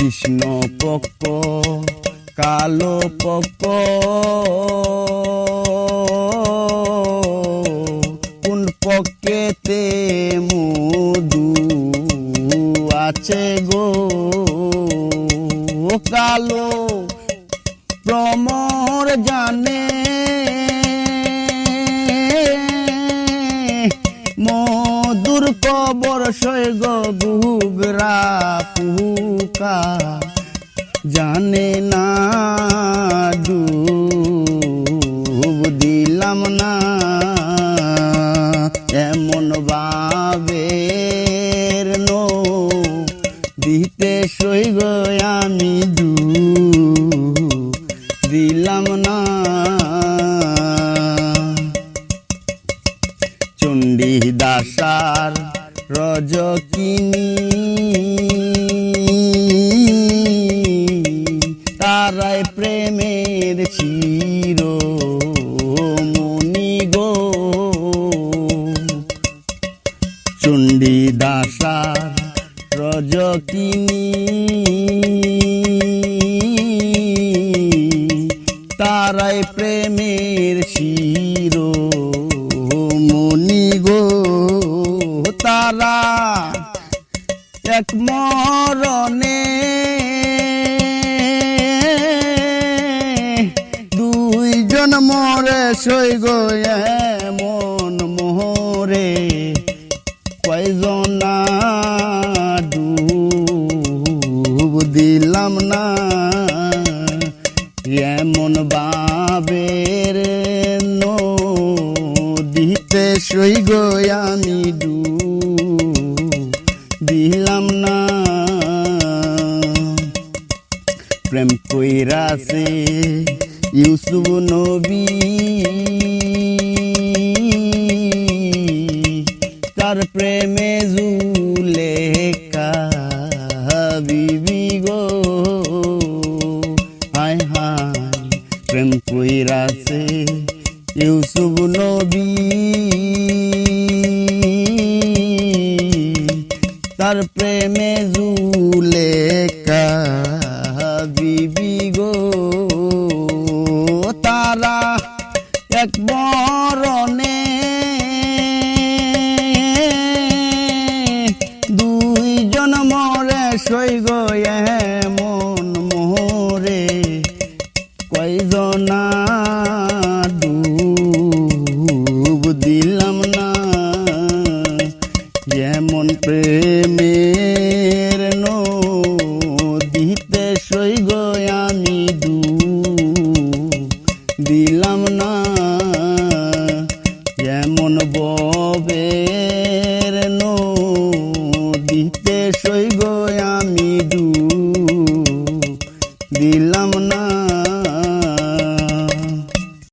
কৃষ্ণ পক্ষ কালো পক্ষ। কোন পক্ষেতে মধু আছে গো? কালো প্রমর জানে মধুর কবর সৈগ গুগরা পুকা জানে না ডুব দিলাম না। এমন বাবের নো দিতে সৈগ আমি ডু রজকিনী তারাই প্রেমের চির মনি গো। চণ্ডী দাসার রজকিনী তারাই প্রেমের এক মরণে। দুইজন মরে সই গো মন মোহরে। কয়জনা ডুব দিলাম না। এমন বাবের দিতে সই গো আমি ডু প্রেম কইরাছে ইউসুফ নবী। তার প্রেমে জুলে বিবি গো। হায় হায়, প্রেম কইরাছে ইউসুফ নবী। তার প্রেমে বরণে দুইজন মরে সই গো মন মোহরে। কয়জনা ডুব দিলাম না। যেমন প্রেমের নদীতে সই গো ডুব দিলাম না। এমন ববে